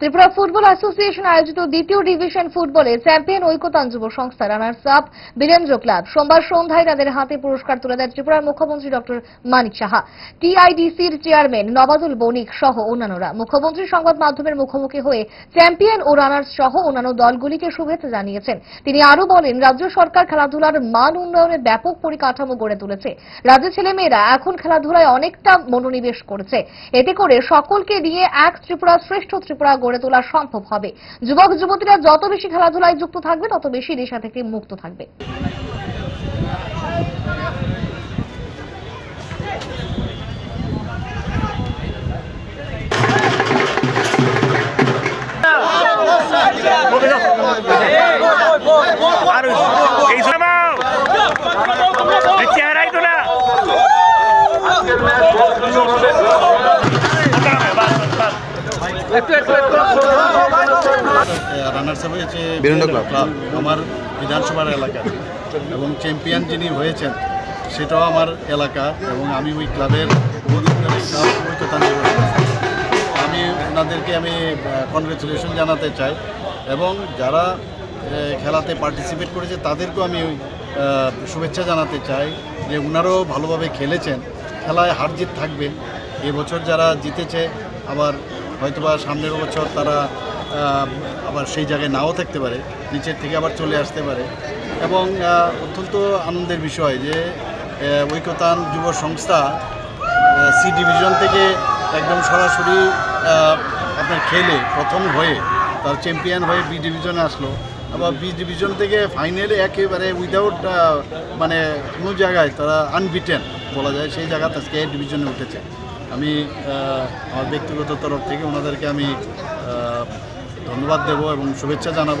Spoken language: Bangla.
ত্রিপুরা ফুটবল অ্যাসোসিয়েশন আয়োজিত দ্বিতীয় ডিভিশন ফুটবলে চ্যাম্পিয়ন ঐকতান যুব সংস্থা রানার্স আপ বীরেন্দ্র ক্লাব সোমবার সন্ধ্যায় তাদের হাতে পুরস্কার তুলে দেন ত্রিপুরার মুখ্যমন্ত্রী ডক্টর মানিক সাহা। টিআইডিসির চেয়ারম্যান নবাদুল বণিক সহ অন্যান্যরা মুখ্যমন্ত্রী সংবাদ মাধ্যমের মুখোমুখি হয়ে চ্যাম্পিয়ন ও রানার্স সহ অন্যান্য দলগুলিকে শুভেচ্ছা জানিয়েছেন। তিনি আরও বলেন, রাজ্য সরকার খেলাধুলার মান উন্নয়নে ব্যাপক পরিকাঠামো গড়ে তুলেছে। রাজ্যের ছেলেমেয়েরা এখন খেলাধুলায় অনেকটা মনোনিবেশ করেছে। এতে করে সকলকে দিয়ে এক ত্রিপুরা শ্রেষ্ঠ ত্রিপুরা গড়ে তোলা সম্ভব হবে। যুবক যুবতীরা যত বেশি খেলাধুলায় যুক্ত থাকবে তত বেশি নেশা থেকে মুক্ত থাকবে। আর এই শোনাও চেহারাই তো না। রানার্স আপ হয়েছে ক্লাব। আমার বিধানসভার এলাকা এবং চ্যাম্পিয়ন যিনি হয়েছেন সেটাও আমার এলাকা এবং আমি ওই ক্লাবের। আমি ওনাদেরকে আমি কনগ্রেচুলেশন জানাতে চাই এবং যারা খেলাতে পার্টিসিপেট করেছে তাদেরকেও আমি শুভেচ্ছা জানাতে চাই যে ওনারাও ভালোভাবে খেলেছেন খেলায় হার জিত থাকবে এবছর যারা জিতেছে আবার হয়তোবা সামনের বছর তারা আবার সেই জায়গায় নাও থাকতে পারে নিচের থেকে আবার চলে আসতে পারে। এবং অত্যন্ত আনন্দের বিষয় যে আহ, ঐকতান যুব সংস্থা সি ডিভিশন থেকে একদম সরাসরি আপনার খেলে প্রথম হয়ে তার চ্যাম্পিয়ন হয়ে বি ডিভিশনে আসলো। আবার বি ডিভিশন থেকে ফাইনালে একেবারে উইদাউট মানে কোনো জায়গায় তারা আনবিটেন বলা যায় সেই জায়গাতে আজকে এ ডিভিশনে উঠেছে। আমি আমার ব্যক্তিগত তরফ থেকে ওনাদেরকে আমি ধন্যবাদ দেব এবং শুভেচ্ছা জানাব।